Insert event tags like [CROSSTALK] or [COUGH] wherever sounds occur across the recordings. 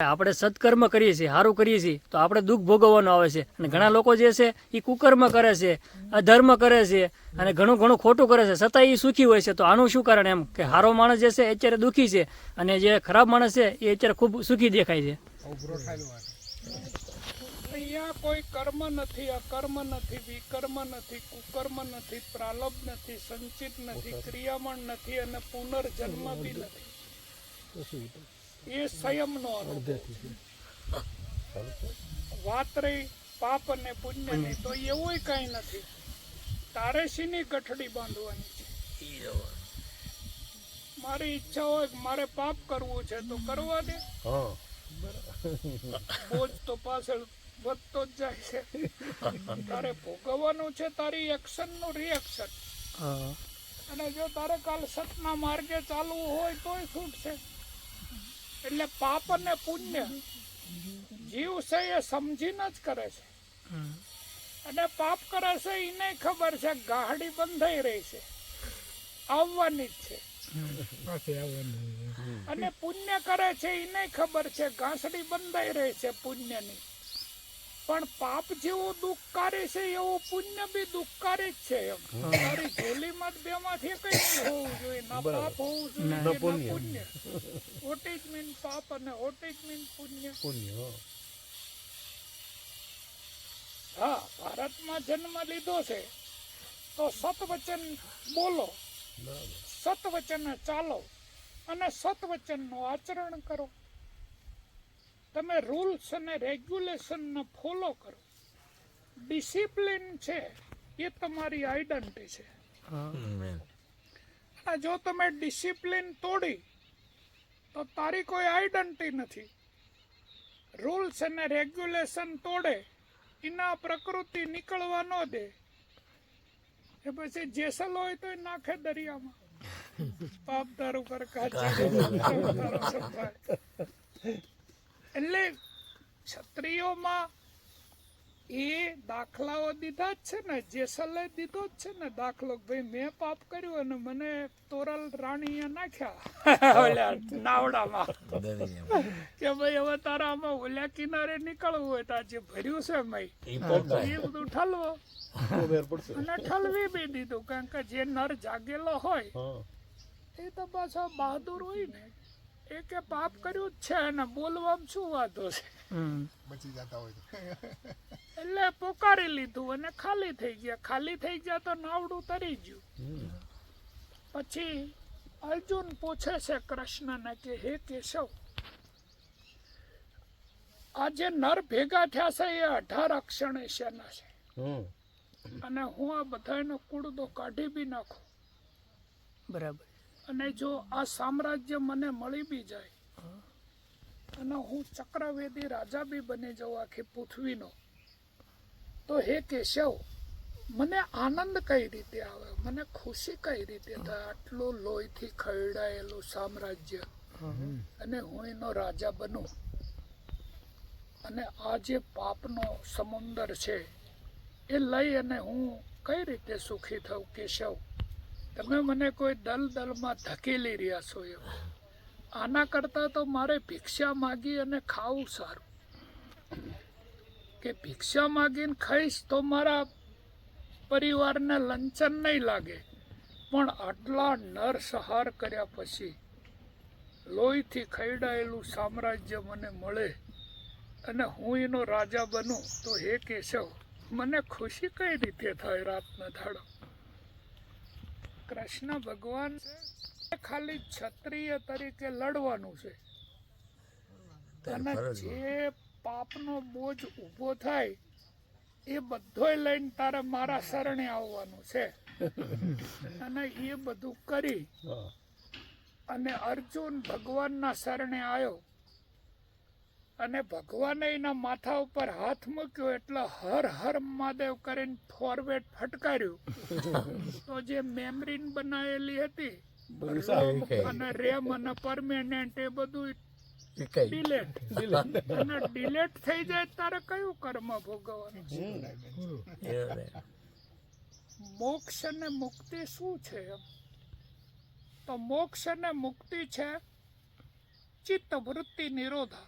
આપણે સત્કર્મ કરીએ છીએ સારું કરીએ છીએ, તો આપણે દુઃખ ભોગવવાનું આવે છે. અને ઘણા લોકો જે છે એ કુકર્મ કરે છે, અધર્મ કરે છે, અને ઘણું ઘણું ખોટું કરે છે. છતાં એ સુખી હોય છે. તો આનું શું કારણ એમ? કે સારો માણસ જે છે અત્યારે દુઃખી છે. અને જે ખરાબ માણસ છે, એ અત્યારે ખૂબ સુખી દેખાય છે. અહીંયા કોઈ કર્મ નથી, અકર્મ નથી, વિકર્મ નથી, કુકર્મ નથી, પ્રાલભ નથી, સંચિત નથી, ક્રિયામણ નથી અને પુનર્જન્મ બી નથી. એ સંયમનો વાત રહી પાપ અને પુણ્યની તો એવું કઈ નથી. તારે શીની ગઠડી બાંધવાની છે. મારી ઈચ્છા હોય મારે પાપ કરવું છે તો કરવા દે. બોજ તો પાછળ વધતો જ જાય છે. તારે ભોગવવાનું છે તારી એક્શનનું રિએક્શન અને જો તારે કાલ સતના માર્ગે ચાલવું હોય તોય છૂટશે. એટલે પાપ અને પુણ્ય જીવ છે એ સમજીને જ કરે છે. અને પાપ કરે છે એને ખબર છે ગાડી બંધાઈ રહી છે. આવવાની જ છે. અને પુણ્ય કરે છે એને ખબર છે ઘાસડી બંધાઈ રહી છે પુણ્યની. પણ પાપ જેવું દુઃખકારી છે એવું પુણ્ય બી દુઃખકારી જ છે એમ. તારી ઝોલીમાં બે માંથી કઈ હોવું જોઈએ ના પાપ હોવું જોઈએ ના પુણ્ય. ઓટેજ મીન પાપ અને ઓટેજ મીન મીન પુણ્ય હા. ભારતમાં જન્મ લીધો છે. તો સતવચન બોલો. સતવચન ચાલો. અને સતવચનનું આચરણ કરો. તમે રૂલ્સ અને રેગ્યુલેશન ફોલો કરો. ડિસિપ્લિન છે એ તમારી આઈડેન્ટિટી છે. અને જો તમે ડિસિપ્લિન તોડી તો તારી કોઈ આઈડેન્ટિટી નથી. રૂલ્સ અને રેગ્યુલેશન તોડે એના પ્રકૃતિ નીકળવા ન દે. એ પછી જેસલ હોય તો નાખે દરિયામાં. [LAUGHS] પાપ તારું કાચી. [LAUGHS] એટલે ક્ષત્રિયોમાં એ દાખલાઓ દીધા જ છે ને જેસલે દીધો જ છે ને દાખલો ભાઈ મેં પાપ કર્યું અને મને તોરલ રાણીએ નાખ્યા. ઓલા નાવડામાં. કે ભાઈ હવે તારા આમાં ઓલા કિનારે નીકળવું હોય તો આજે ભર્યું છે મય. એ બધું ઠલવો. અને ઠલવી બી દીધું કારણ કે જે નર જાગેલો હોય એ તો પાછો બહાદુર હોય ને. એ કે પાપ કર્યું જ છે અને બોલવામાં શું વાંધો છે? હમ. એટલે પોકારી લીધું અને ખાલી થઈ ગયા. ખાલી થઈ ગયા તો નાવડું તરી ગયું. પછી અર્જુન પૂછે છે કૃષ્ણને કે હે કેશવ આ જે નર ભેગા થયા છે એ અઢાર અક્ષણે શેના છે? અને હું આ બધાનો કુડદો કાઢી બી નાખું. બરાબર. અને જો આ સામ્રાજ્ય મને મળી બી જાય, અને હું ચક્રવેદી રાજા બી બની જાઉં આખી પૃથ્વીનો, તો હે કેશવ, મને આનંદ કઈ રીતે આવે? મને ખુશી કઈ રીતે થાય? આટલું લોહીથી ખરડાયેલું સામ્રાજ્ય, અને હું એનો રાજા બનું. અને આ જે પાપનો સમુંદર છે, એ લઈ અને હું કઈ રીતે સુખી થઉં, કેશવ? તમે મને કોઈ દલ દલમાં ધકેલી રહ્યા છો એવું આના કરતાં તો મારે ભિક્ષા માગી અને ખાવું સારું. કે ભિક્ષા માગીને ખાઈશ તો મારા પરિવારને લંચન નહીં લાગે. પણ આટલા નરસંહાર કર્યા પછી લોહીથી ખૈડાયેલું સામ્રાજ્ય મને મળે અને હું એનો રાજા બનું તો હે કેશવ, મને ખુશી કઈ રીતે થાય રાતના દાડો કૃષ્ણ ભગવાન ખાલી ક્ષત્રિય તરીકે લડવાનું છે. અને જે પાપનો બોજ ઊભો થાય એ બધોય લઈને તારે મારા શરણે આવવાનું છે. [LAUGHS] અને એ બધું કરી અને અર્જુન ભગવાનના શરણે આવ્યો. અને ભગવાને એના માથા ઉપર હાથ મૂક્યો એટલે હર હર મહાદેવ કરીને ફોરવેડ ફટકાર્યું. [LAUGHS] તો જે મેમરીન બનાવેલી હતી અને રેમ અને પરમેનન્ટ એ બધું ડિલેટ. અને ડિલેટ થઈ જાય તારે કયું કર્મ ભોગવવાનું? મોક્ષ અને મુક્તિ શું છે એમ? તો મોક્ષ અને મુક્તિ છે ચિત્ત વૃત્તિ નિરોધા.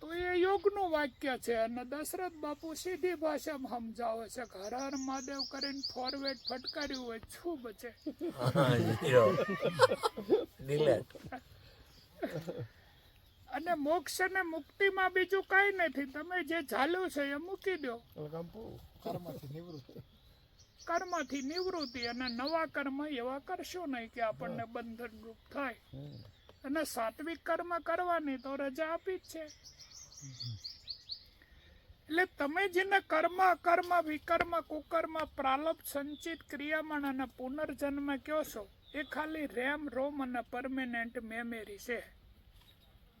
તો એ યોગનું વાક્ય છે અને દશરથ બાપુ સીધી ભાષામાં સમજાવે છે કે હર હર મહાદેવ કરીને ફોરવેડ ફટકાર્યું હોય શું બચે અને મોક્ષ અને મુક્તિમાં બીજું કાંઈ નથી. તમે જે ઝાલ્યું છે એ મૂકી દો. કર્મથી નિવૃત્તિ. અને નવા કર્મ એવા કરશો નહીં કે આપણને બંધન રૂપ થાય. અને સાત્વિક કર્મ કરવાની તો રજા આપી જ છે. એટલે તમે જેને કર્મ અકર્મ વિકર્મ કુકર્મ પ્રાલભ સંચિત ક્રિયામણ અને પુનર્જન્મ કહો છો એ ખાલી રેમ રોમ અને પરમેનન્ટ મેમરી છે.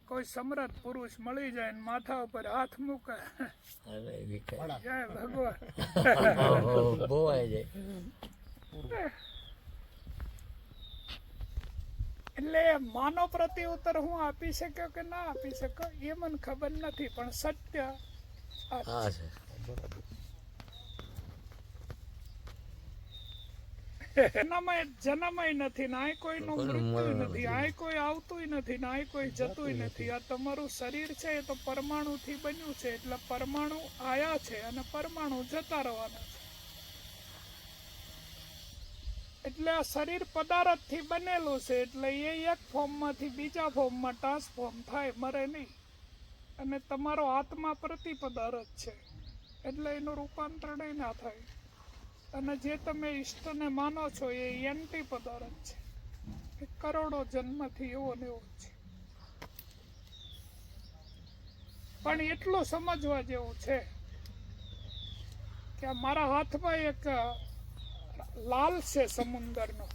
કોઈ સમરથ પુરુષ મળી જાય ને માથા ઉપર હાથ મૂકે. જય ભગવાન [LAUGHS] બોવાઈ જાય એટલે માનો પ્રતિ ઉત્તર હું આપી શક્યો કે ના આપી શક્યો એ મને ખબર નથી પણ સત્ય આ હા છે. છે જન્મય નથી ને આય કોઈનું મૃત્યુ નથી. આય કોઈ આવતુંય નથી ને આય કોઈ જતુંય નથી આ તમારું શરીર છે એ તો પરમાણુથી બન્યું છે એટલે પરમાણુ આયા છે અને પરમાણુ જતા રહેવાના છે એટલે આ શરીર પદાર્થથી બનેલું છે, એટલે એ એક ફોર્મમાંથી બીજા ફોર્મમાં ટ્રાન્સફોર્મ થાય, મરે નહીં. અને તમારો આત્મા પ્રતિ પદાર્થ છે, એટલે એનું રૂપાંતરણ ના થાય. અને જે તમે ઈષ્ટને માનો છો, એ એન્ટી પદાર્થ છે. એ કરોડો જન્મથી એવો ને એવો છે. પણ એટલું સમજવા જેવું છે કે મારા હાથમાં એક લાલ છે સમુંદરનો.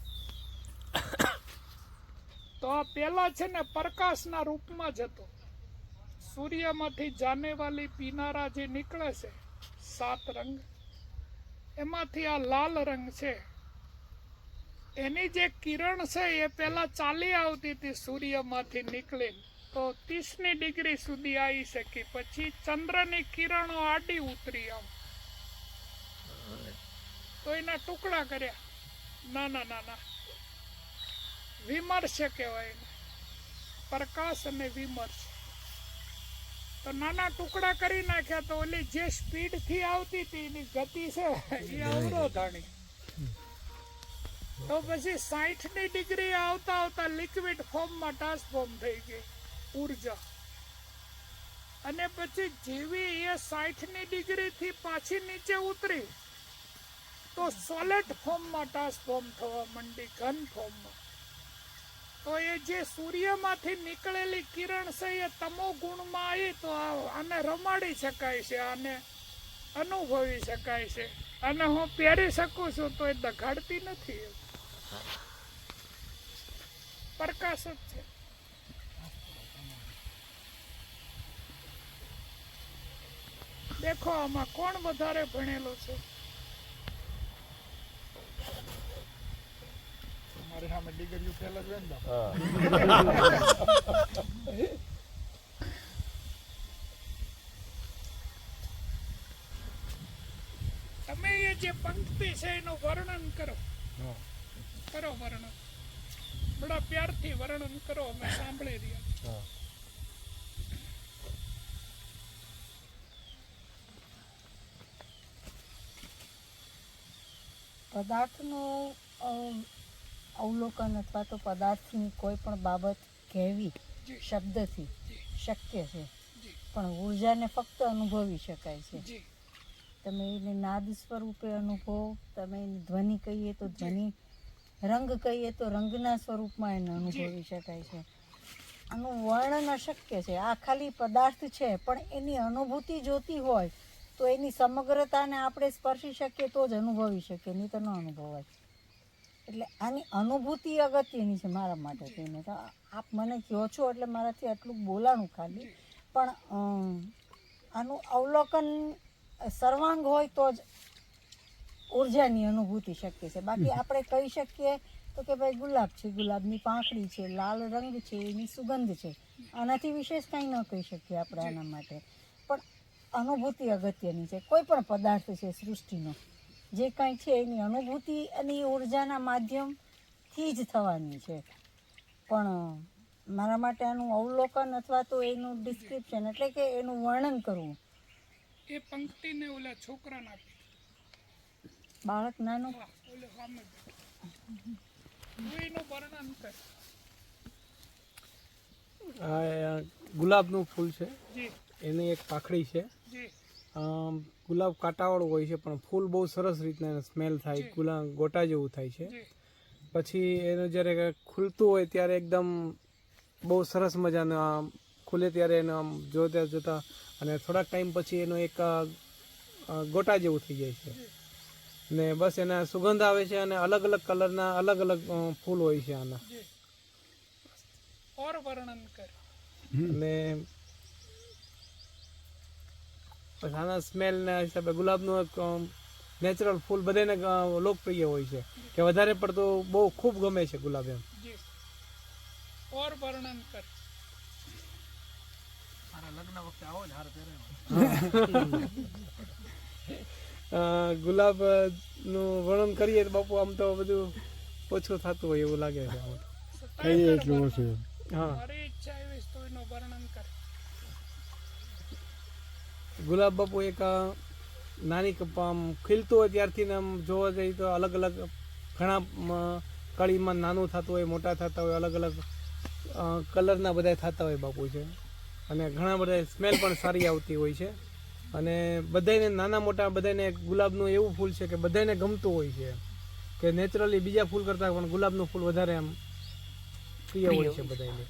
તો આ પેલા છે ને પ્રકાશના રૂપમાં જ હતો. સૂર્યમાંથી જાનેવાલી પીનારા જે નીકળે છે, સાત રંગ, એમાંથી આ લાલ રંગ છે. એની જે કિરણ છે એ પહેલાં ચાલી આવતી હતી સૂર્યમાંથી નીકળીને. તો ત્રીસની ડિગ્રી સુધી આવી શકી. પછી ચંદ્રની કિરણો આડી ઉતરી આમ. તો એના ટુકડા કર્યા. નાના નાના વિમર્શ કહેવાય એને. પ્રકાશ અને વિમર્શ. તો નાના ટુકડા કરી નાખ્યા તો ઓલી જે સ્પીડથી આવતી હતી એની ગતિ છે એ અવરોધાણી. તો પછી સાઠની ડિગ્રી આવતા આવતા લિક્વિડ ફોર્મમાં ટ્રાન્સફોર્મ થઈ ગઈ ઊર્જા. અને પછી જેવી એ સાઠની ડિગ્રી થી પાછી નીચે ઉતરી તો સોલેટ ફોર્મમાં ટ્રાન્સફોર્મ થવા માંડી, ઘન ફોર્મમાં તો એ જે સૂર્યમાંથી નીકળેલી કિરણ છે, એ તમો ગુણમાં આવી તો આને રમાડી શકાય છે, આને અનુભવી શકાય છે. અને હું પહેરી શકું છું, તો એ દગાડતી નથી પ્રકાશ જ છે. દેખો આમાં કોણ વધારે ભણેલું છે? પહેલા જ વેંદા તમે એ જે પંક્તિ છે એનું વર્ણન કરો. કરો વર્ણન. બડા પ્યારથી વર્ણન કરો અમે સાંભળી રહ્યા. પદાર્થનું અવલોકન અથવા તો પદાર્થની કોઈ પણ બાબત કહેવી શબ્દથી શક્ય છે. પણ ઉર્જાને ફક્ત અનુભવી શકાય છે. તમે એને નાદ સ્વરૂપે અનુભવો તમે એને ધ્વનિ કહીએ તો ધ્વનિ રંગ કહીએ તો રંગના સ્વરૂપમાં એને અનુભવી શકાય છે. આનું વર્ણન અશક્ય છે. આ ખાલી પદાર્થ છે પણ એની અનુભૂતિ જોતી હોય તો એની સમગ્રતાને આપણે સ્પર્શી શકીએ તો જ અનુભવી શકીએ નહીં તો ન અનુભવાય. એટલે આની અનુભૂતિ અગત્યની છે મારા માટે થઈને. તો આપ મને કહો છો એટલે મારાથી આટલું બોલાણું ખાલી. પણ આનું અવલોકન સર્વાંગ હોય તો જ ઉર્જાની અનુભૂતિ શક્ય છે. બાકી આપણે કહી શકીએ તો કે ભાઈ ગુલાબ છે, ગુલાબની પાંખડી છે, લાલ રંગ છે, એની સુગંધ છે. આનાથી વિશેષ કાંઈ ન કહી શકીએ આપણે આના માટે. પણ અનુભૂતિ અગત્યની છે. કોઈ પણ પદાર્થ છે સૃષ્ટિનો. જે કાંઈ છે એની અનુભૂતિ અને એ ઉર્જાના માધ્યમથી જ થવાની છે. પણ મારા માટે આનું અવલોકન અથવા તો એનું ડિસ્ક્રિપ્શન એટલે કે એનું વર્ણન કરવું. એ પંક્તિને ઓલા છોકરાને આપી. બાળક નાનું? એનું વર્ણન કર. ગુલાબનું ફૂલ છે. એની એક પાખડી છે. ગુલાબ કાંટાવાળું હોય છે પણ ફૂલ બહુ સરસ રીતના સ્મેલ થાય ગુલાબ ગોટા જેવું થાય છે. પછી એનું જ્યારે ખુલતું હોય ત્યારે એકદમ બહુ સરસ મજાનું આમ ખુલે ત્યારે એનું આમ જોતા જોતા અને થોડાક ટાઈમ પછી એનું એક ગોટા જેવું થઈ જાય છે. ને બસ એના સુગંધ આવે છે અને અલગ અલગ કલરના અલગ અલગ ફૂલ હોય છે આના. ને વર્ણન કર. અને પછી આના સ્મેલના હિસાબે ગુલાબનું એક નેચરલ ફૂલ બધાને લોકપ્રિય હોય છે. કે વધારે પડતું બહુ ખૂબ ગમે છે ગુલાબ એમ. જી ઓર વર્ણન કર. અ, ગુલાબનું વર્ણન કરીએ તો બાપુ આમ તો બધું ઓછું થતું હોય એવું લાગે છે કહીએ એટલું ઓછું હા. ગુલાબ બાપુ એક નાની કપ ખીલતું હોય ત્યારથી આમ જોવા જઈએ તો અલગ અલગ ઘણા કળીમાં નાનું થતું હોય મોટા થતા હોય અલગ અલગ કલરના બધા થતા હોય બાપુ છે. અને ઘણા બધા સ્મેલ પણ સારી આવતી હોય છે. અને બધાને નાના મોટા બધાને ગુલાબનું એવું ફૂલ છે કે બધાને ગમતું હોય છે. કે નેચરલી બીજા ફૂલ કરતાં પણ ગુલાબનું ફૂલ વધારે આમ પ્રિય હોય છે બધાને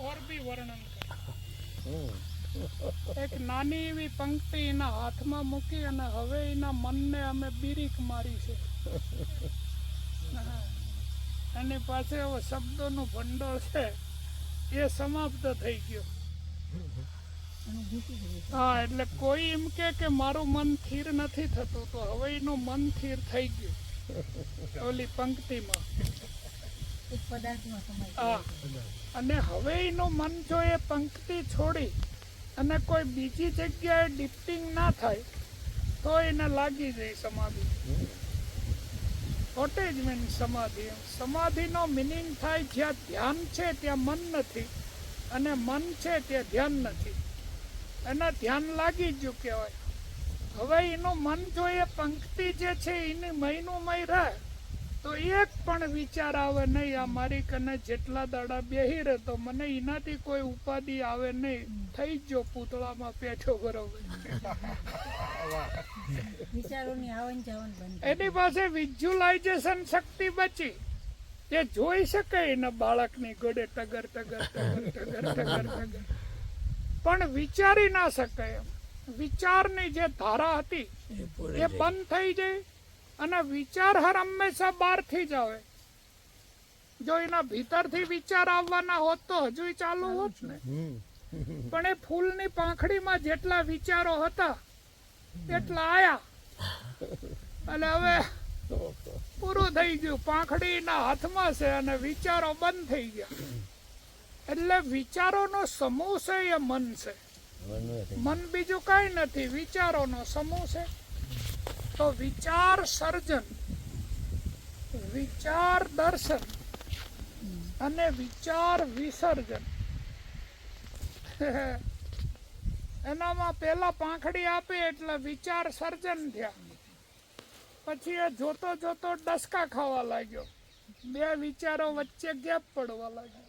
ઓર બી વર્ણન કર. એક નાની એવી પંક્તિ એના હાથમાં મૂકી અને હવે એના મનને અમે બીરીક મારી છે. એની પાસે એવો શબ્દોનું ભંડોળ છે. એ સમાપ્ત થઈ ગયો. હા એટલે કોઈ એમ કે કે મારું મન સ્થિર નથી થતું તો હવે એનું મન સ્થિર થઈ ગયું. ઓલી પંક્તિમાં. અને હવે એનું મન જો એ પંક્તિ છોડી અને કોઈ બીજી જગ્યાએ ડિપ્ટિંગ ના થાય, તો એને લાગી જાય સમાધિ. મીન સમાધિ. સમાધિનો મિનિંગ થાય જ્યાં ધ્યાન છે, ત્યાં મન નથી. અને મન છે, ત્યાં ધ્યાન નથી. એને ધ્યાન લાગી જ કહેવાય. હવે એનું મન જોઈએ, પંક્તિ જે છે, એની મહિનું મય રહે. તો એક પણ વિચાર આવે નહીં આ મારી કને જેટલા દાડા બેહી રહે તો મને એનાથી કોઈ ઉપાધિ આવે નહીં. થઈ જ જો પૂતળામાં પેઠો બરોબર વિચારોની આવન જાવન બંધ એની પાસે વિઝ્યુલાઇઝેશન શક્તિ બચી. જે જોઈ શકે એના બાળકની ગોડે ટગર ટગર ટગર ટગર ટગર ટગર. પણ વિચારી ના શકે એમ. વિચારની જે ધારા હતી એ એ બંધ થઈ જાય. અને વિચાર હર હંમેશા બહારથી જ આવે. જો એના ભીતરથી વિચાર આવવાના હોત તો હજુ ચાલુ હોત ને. પણ એ ફૂલની પાંખડીમાં જેટલા વિચારો હતા એટલા આયા. અને હવે પૂરું થઈ ગયું. પાંખડીના હાથમાં છે અને વિચારો બંધ થઈ ગયા. એટલે વિચારોનો સમૂહ છે એ મન છે. મન બીજું કાંઈ નથી. વિચારોનો સમૂહ છે. તો વિચાર સર્જન. વિચાર દર્શન અને વિચાર વિસર્જન. એનામાં પેલા પાંખડી આપી એટલે વિચાર સર્જન થયા. પછી એ જોતો જોતો ડસકા ખાવા લાગ્યો. બે વિચારો વચ્ચે ગેપ પડવા લાગ્યો.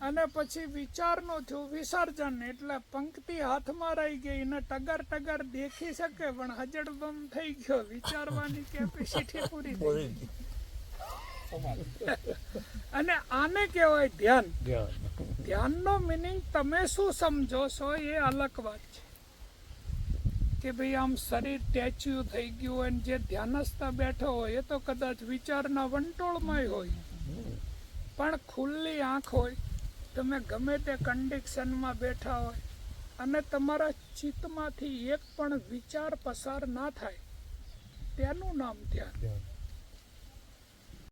અને પછી વિચારનું થયું વિસર્જન. એટલે પંક્તિ હાથમાં રહી ગઈ ને ટગર ટગર દેખી શકે પણ હજડબમ થઈ ગયો. વિચારવાની કેપેસિટી પૂરી થઈ ગઈ. અને આને કહેવાય ધ્યાન. ધ્યાન. ધ્યાનનો મિનિંગ તમે શું સમજો છો એ અલગ વાત છે. કે ભાઈ આમ શરીર ટેચ્યુ થઈ ગયું હોય અને જે ધ્યાનસ્થ બેઠો હોય એ તો કદાચ વિચારના વંટોળમાં હોય. પણ ખુલ્લી આંખ હોય તમે ગમે તે કન્ડિશનમાં બેઠા હોય અને તમારા ચિત્તમાંથી એક પણ વિચાર પસાર ના થાય, તેનું નામ ધ્યાન.